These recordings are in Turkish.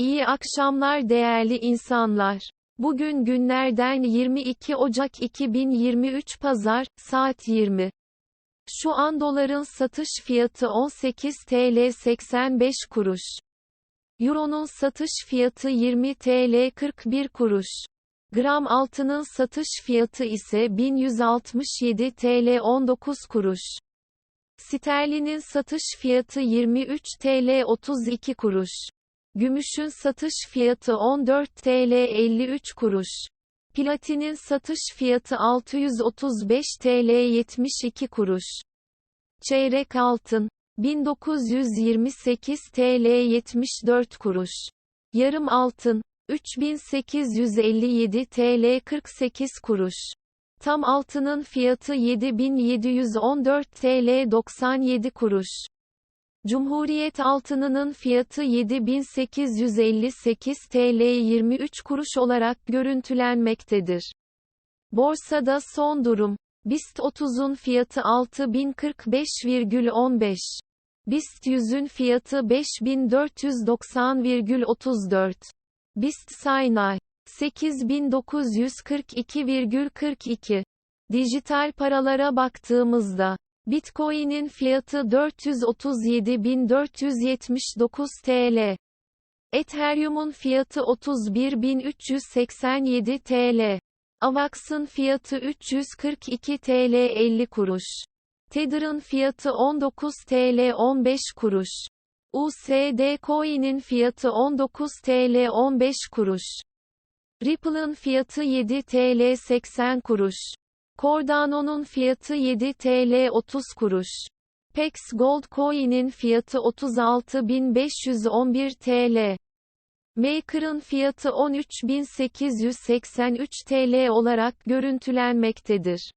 İyi akşamlar değerli insanlar. Bugün günlerden 22 Ocak 2023 Pazar, saat 20. Şu an doların satış fiyatı 18 TL 85 kuruş. Euro'nun satış fiyatı 20 TL 41 kuruş. Gram altının satış fiyatı ise 1167 TL 19 kuruş. Sterlinin satış fiyatı 23 TL 32 kuruş. Gümüşün satış fiyatı 14 TL 53 kuruş. Platinin satış fiyatı 635 TL 72 kuruş. Çeyrek altın 1928 TL 74 kuruş. Yarım altın 3857 TL 48 kuruş. Tam altının fiyatı 7714 TL 97 kuruş. Cumhuriyet altınının fiyatı 7858 TL 23 kuruş olarak görüntülenmektedir. Borsada son durum. BIST 30'un fiyatı 6045,15. BIST 100'ün fiyatı 5490,34. BIST Saynay 8942,42. Dijital paralara baktığımızda Bitcoin'in fiyatı 437.479 TL. Ethereum'un fiyatı 31.387 TL. Avax'ın fiyatı 342 TL 50 kuruş. Tether'ın fiyatı 19 TL 15 kuruş. USD Coin'in fiyatı 19 TL 15 kuruş. Ripple'ın fiyatı 7 TL 80 kuruş. Cardano'nun fiyatı 7 TL 30 kuruş. Pex Gold Coin'in fiyatı 36.511 TL. Maker'ın fiyatı 13.883 TL olarak görüntülenmektedir.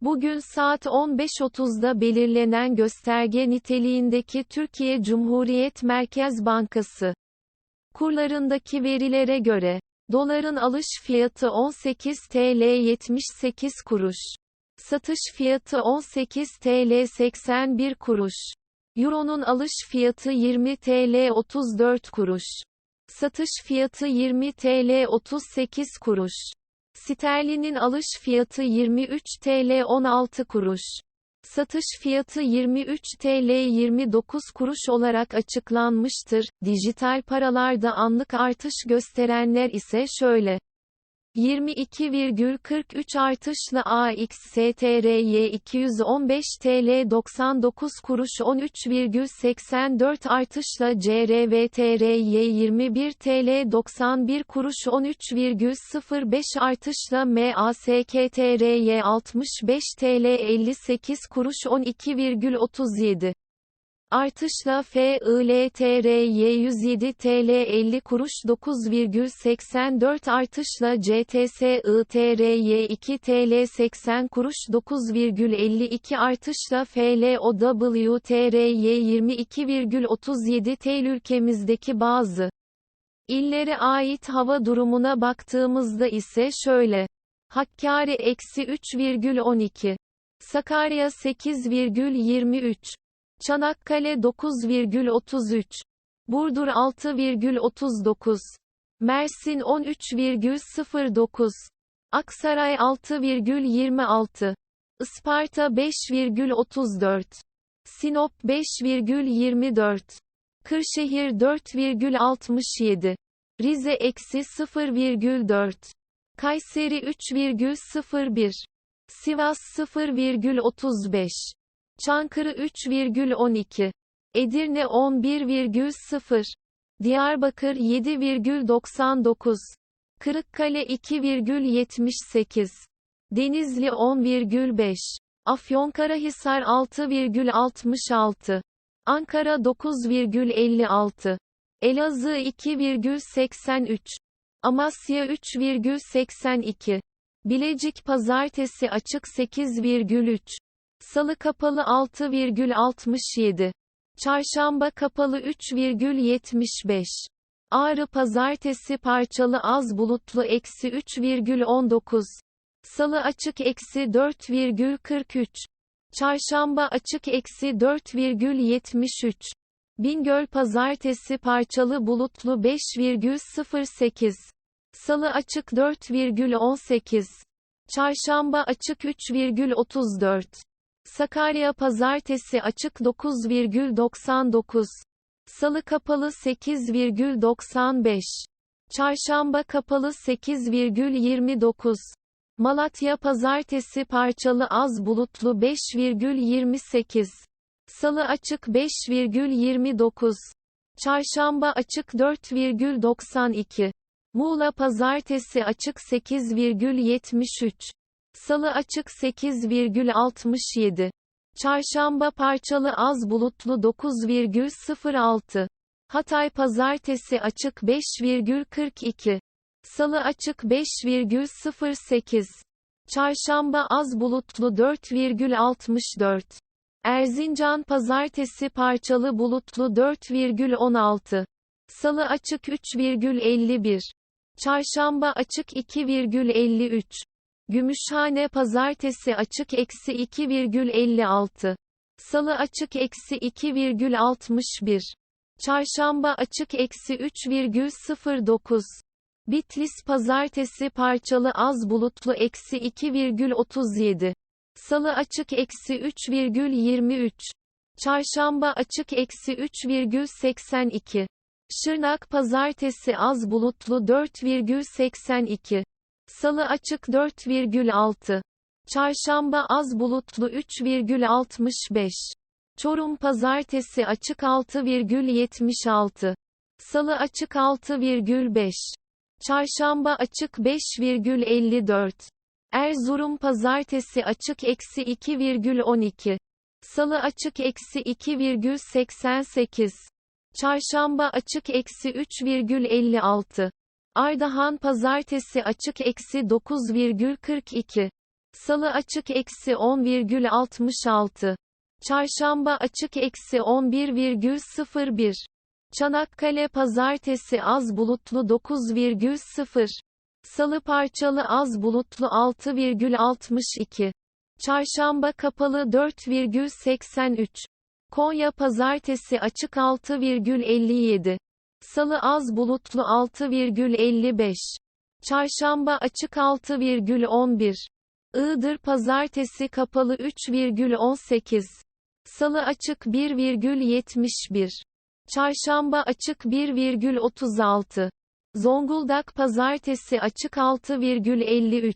Bugün saat 15.30'da belirlenen gösterge niteliğindeki Türkiye Cumhuriyet Merkez Bankası kurlarındaki verilere göre Doların alış fiyatı 18 TL 78 kuruş. Satış fiyatı 18 TL 81 kuruş. Euro'nun alış fiyatı 20 TL 34 kuruş. Satış fiyatı 20 TL 38 kuruş. Sterlinin alış fiyatı 23 TL 16 kuruş. Satış fiyatı 23 TL 29 kuruş olarak açıklanmıştır. Dijital paralarda anlık artış gösterenler ise şöyle. 22,43 artışla AXSTRY 215 TL 99 kuruş 13,84 artışla CRVTRY 21 TL 91 kuruş 13,05 artışla MASKTRY 65 TL 58 kuruş 12,37 Artışla FILTRY 107 TL 50 kuruş 9,84 artışla CTSITRY 2 TL 80 kuruş 9,52 artışla FLOWTRY 22,37 TL ülkemizdeki bazı illere ait hava durumuna baktığımızda ise şöyle. Hakkari eksi 3,12. Sakarya 8,23. Çanakkale 9,33. Burdur 6,39. Mersin 13,09. Aksaray 6,26. Isparta 5,34. Sinop 5,24. Kırşehir 4,67. Rize eksi 0,4. Kayseri 3,01. Sivas 0,35. Çankırı 3,12. Edirne 11,0. Diyarbakır 7,99. Kırıkkale 2,78. Denizli 10,5. Afyonkarahisar 6,66. Ankara 9,56. Elazığ 2,83. Amasya 3,82. Bilecik pazartesi açık 8,3. Salı kapalı 6,67. Çarşamba kapalı 3,75. Ağrı pazartesi parçalı az bulutlu eksi 3,19. Salı açık eksi 4,43. Çarşamba açık eksi 4,73. Bingöl Pazartesi parçalı bulutlu 5,08. Salı açık 4,18. Çarşamba açık 3,34. Sakarya Pazartesi açık 9,99. Salı kapalı 8,95. Çarşamba kapalı 8,29. Malatya Pazartesi parçalı az bulutlu 5,28. Salı açık 5,29. Çarşamba açık 4,92. Muğla Pazartesi açık 8,73. Salı açık 8,67. Çarşamba parçalı az bulutlu 9,06. Hatay Pazartesi açık 5,42. Salı açık 5,08. Çarşamba az bulutlu 4,64. Erzincan Pazartesi parçalı bulutlu 4,16. Salı açık 3,51. Çarşamba açık 2,53. Gümüşhane Pazartesi açık eksi 2,56. Salı açık eksi 2,61. Çarşamba açık eksi 3,09. Bitlis Pazartesi parçalı az bulutlu eksi 2,37. Salı açık eksi 3,23. Çarşamba açık eksi 3,82. Şırnak Pazartesi az bulutlu 4,82. Salı açık 4,6. Çarşamba az bulutlu 3,65. Çorum Pazartesi açık 6,76. Salı açık 6,5. Çarşamba açık 5,54. Erzurum Pazartesi açık eksi 2,12. Salı açık eksi 2,88. Çarşamba açık eksi 3,56. Ardahan Pazartesi açık eksi 9,42. Salı açık eksi 10,66. Çarşamba açık eksi 11,01. Çanakkale Pazartesi az bulutlu 9,0. Salı parçalı az bulutlu 6,62. Çarşamba kapalı 4,83. Konya Pazartesi açık 6,57. Salı az bulutlu 6,55. Çarşamba açık 6,11. Iğdır Pazartesi kapalı 3,18. Salı açık 1,71. Çarşamba açık 1,36. Zonguldak Pazartesi açık 6,53.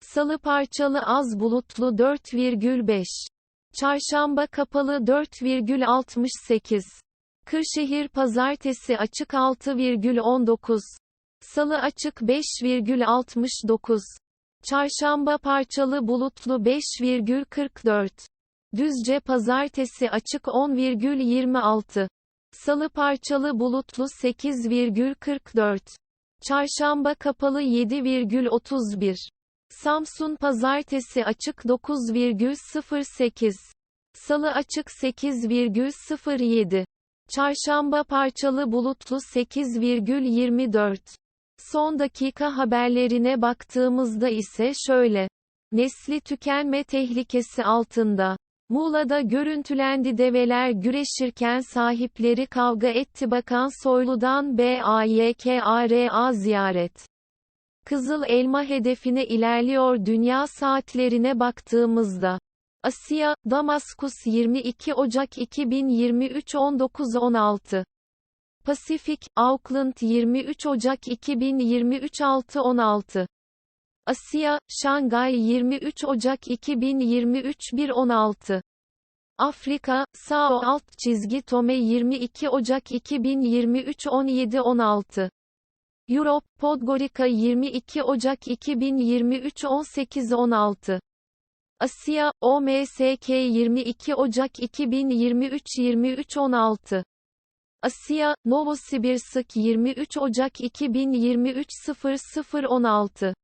Salı parçalı az bulutlu 4,5. Çarşamba kapalı 4,68. Kırşehir Pazartesi açık 6,19. Salı açık 5,69. Çarşamba parçalı bulutlu 5,44. Düzce Pazartesi açık 10,26. Salı parçalı bulutlu 8,44. Çarşamba kapalı 7,31. Samsun Pazartesi açık 9,08. Salı açık 8,07. Çarşamba parçalı bulutlu 8,24. Son dakika haberlerine baktığımızda ise şöyle. Nesli tükenme tehlikesi altında. Muğla'da görüntülendi develer güreşirken sahipleri kavga etti Bakan Soylu'dan BAYKARA ziyaret. Kızıl elma hedefine ilerliyor dünya saatlerine baktığımızda. Asya, Damaskus 22 Ocak 2023 19.16 Pasifik, Auckland 23 Ocak 2023 6.16 Asya, Şangay 23 Ocak 2023 1.16 Afrika, Sao alt çizgi Tome 22 Ocak 2023 17.16 Europe, Podgorica 22 Ocak 2023 18.16 Asya, OMSK 22 Ocak 2023 23.16 Asya, Novosibirsk 23 Ocak 2023 00.16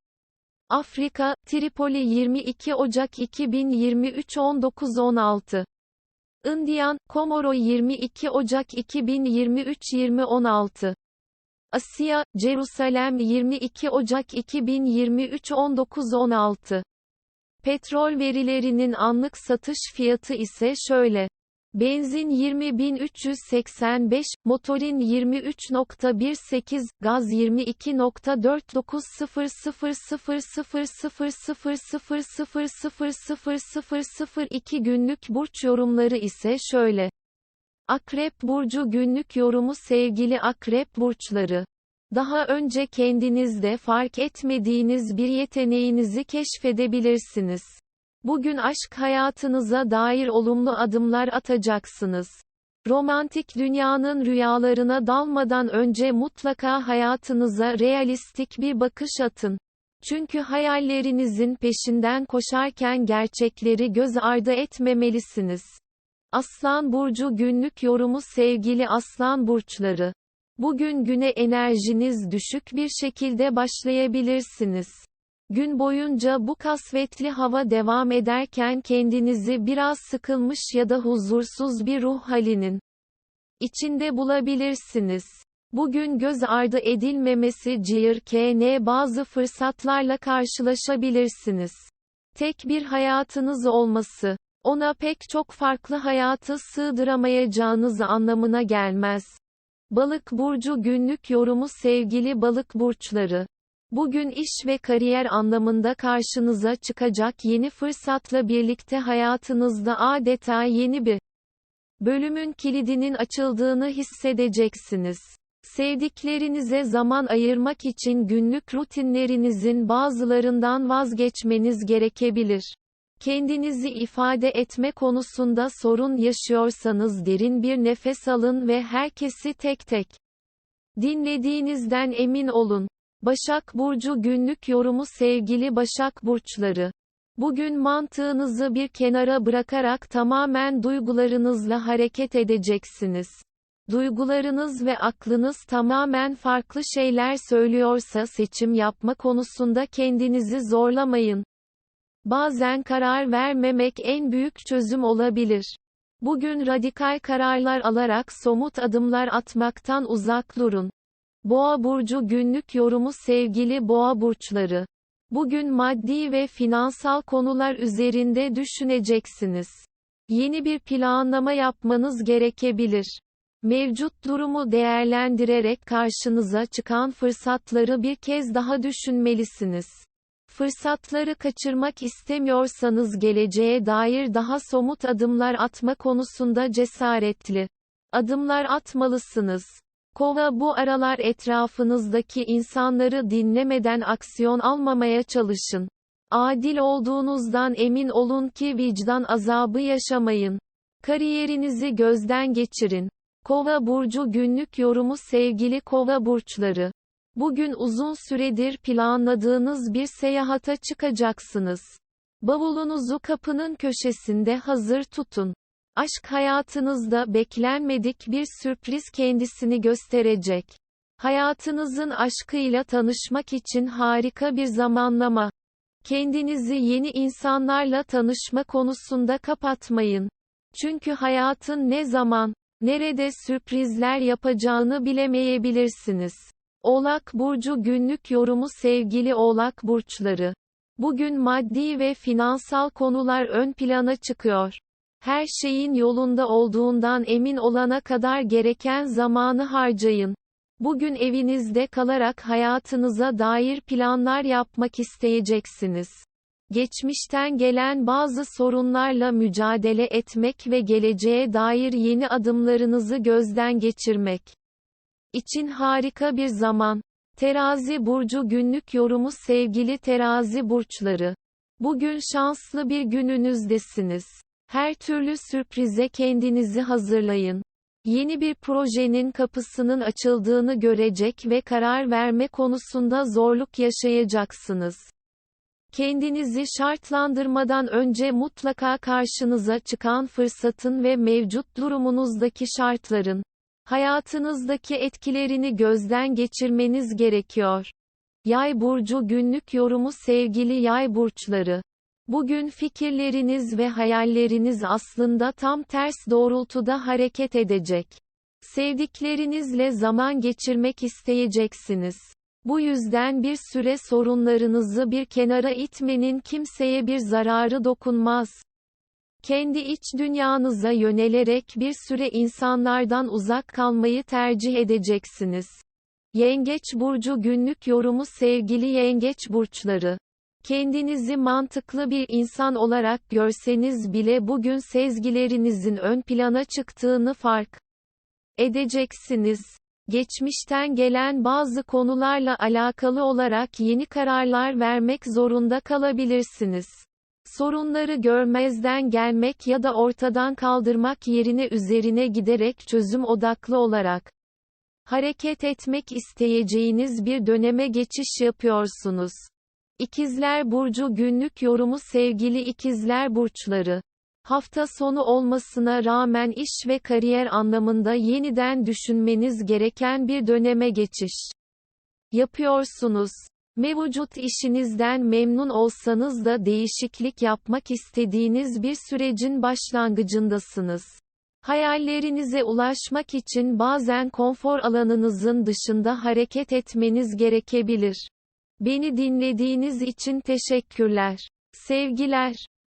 Afrika, Tripoli 22 Ocak 2023 19.16 Indian, Komoro 22 Ocak 2023 20.16 Asya, Jerusalem 22 Ocak 2023 19.16 Petrol verilerinin anlık satış fiyatı ise şöyle Benzin 20.385, motorin 23.18, gaz 22.49000000000002 günlük burç yorumları ise şöyle. Akrep burcu günlük yorumu sevgili akrep burçları. Daha önce kendinizde fark etmediğiniz bir yeteneğinizi keşfedebilirsiniz. Bugün aşk hayatınıza dair olumlu adımlar atacaksınız. Romantik dünyanın rüyalarına dalmadan önce mutlaka hayatınıza realistik bir bakış atın. Çünkü hayallerinizin peşinden koşarken gerçekleri göz ardı etmemelisiniz. Aslan burcu günlük yorumu sevgili aslan burçları. Bugün güne enerjiniz düşük bir şekilde başlayabilirsiniz. Gün boyunca bu kasvetli hava devam ederken kendinizi biraz sıkılmış ya da huzursuz bir ruh halinin içinde bulabilirsiniz. Bugün göz ardı edilmemesi cihirkene bazı fırsatlarla karşılaşabilirsiniz. Tek bir hayatınız olması, ona pek çok farklı hayatı sığdıramayacağınız anlamına gelmez. Balık burcu günlük yorumu sevgili balık burçları. Bugün iş ve kariyer anlamında karşınıza çıkacak yeni fırsatla birlikte hayatınızda adeta yeni bir bölümün kilidinin açıldığını hissedeceksiniz. Sevdiklerinize zaman ayırmak için günlük rutinlerinizin bazılarından vazgeçmeniz gerekebilir. Kendinizi ifade etme konusunda sorun yaşıyorsanız derin bir nefes alın ve herkesi tek tek dinlediğinizden emin olun. Başak Burcu günlük yorumu sevgili Başak Burçları. Bugün mantığınızı bir kenara bırakarak tamamen duygularınızla hareket edeceksiniz. Duygularınız ve aklınız tamamen farklı şeyler söylüyorsa seçim yapma konusunda kendinizi zorlamayın. Bazen karar vermemek en büyük çözüm olabilir. Bugün radikal kararlar alarak somut adımlar atmaktan uzak durun. Boğa burcu günlük yorumu sevgili boğa burçları. Bugün maddi ve finansal konular üzerinde düşüneceksiniz. Yeni bir planlama yapmanız gerekebilir. Mevcut durumu değerlendirerek karşınıza çıkan fırsatları bir kez daha düşünmelisiniz. Fırsatları kaçırmak istemiyorsanız geleceğe dair daha somut adımlar atma konusunda cesaretli adımlar atmalısınız. Kova bu aralar etrafınızdaki insanları dinlemeden aksiyon almamaya çalışın. Adil olduğunuzdan emin olun ki vicdan azabı yaşamayın. Kariyerinizi gözden geçirin. Kova burcu günlük yorumu sevgili Kova burçları. Bugün uzun süredir planladığınız bir seyahata çıkacaksınız. Bavulunuzu kapının köşesinde hazır tutun. Aşk hayatınızda beklenmedik bir sürpriz kendisini gösterecek. Hayatınızın aşkıyla tanışmak için harika bir zamanlama. Kendinizi yeni insanlarla tanışma konusunda kapatmayın. Çünkü hayatın ne zaman, nerede sürprizler yapacağını bilemeyebilirsiniz. Oğlak burcu günlük yorumu sevgili Oğlak burçları. Bugün maddi ve finansal konular ön plana çıkıyor. Her şeyin yolunda olduğundan emin olana kadar gereken zamanı harcayın. Bugün evinizde kalarak hayatınıza dair planlar yapmak isteyeceksiniz. Geçmişten gelen bazı sorunlarla mücadele etmek ve geleceğe dair yeni adımlarınızı gözden geçirmek için harika bir zaman. Terazi burcu günlük yorumu sevgili terazi burçları. Bugün şanslı bir gününüzdesiniz. Her türlü sürprize kendinizi hazırlayın. Yeni bir projenin kapısının açıldığını görecek ve karar verme konusunda zorluk yaşayacaksınız. Kendinizi şartlandırmadan önce mutlaka karşınıza çıkan fırsatın ve mevcut durumunuzdaki şartların hayatınızdaki etkilerini gözden geçirmeniz gerekiyor. Yay burcu günlük yorumu sevgili yay burçları Bugün fikirleriniz ve hayalleriniz aslında tam ters doğrultuda hareket edecek. Sevdiklerinizle zaman geçirmek isteyeceksiniz. Bu yüzden bir süre sorunlarınızı bir kenara itmenin kimseye bir zararı dokunmaz. Kendi iç dünyanıza yönelerek bir süre insanlardan uzak kalmayı tercih edeceksiniz. Yengeç burcu günlük yorumu sevgili yengeç burçları. Kendinizi mantıklı bir insan olarak görseniz bile bugün sezgilerinizin ön plana çıktığını fark edeceksiniz. Geçmişten gelen bazı konularla alakalı olarak yeni kararlar vermek zorunda kalabilirsiniz. Sorunları görmezden gelmek ya da ortadan kaldırmak yerine üzerine giderek çözüm odaklı olarak hareket etmek isteyeceğiniz bir döneme geçiş yapıyorsunuz. İkizler Burcu günlük yorumu sevgili ikizler burçları. Hafta sonu olmasına rağmen iş ve kariyer anlamında yeniden düşünmeniz gereken bir döneme geçiş yapıyorsunuz. Mevcut işinizden memnun olsanız da değişiklik yapmak istediğiniz bir sürecin başlangıcındasınız. Hayallerinize ulaşmak için bazen konfor alanınızın dışında hareket etmeniz gerekebilir. Beni dinlediğiniz için teşekkürler. Sevgiler.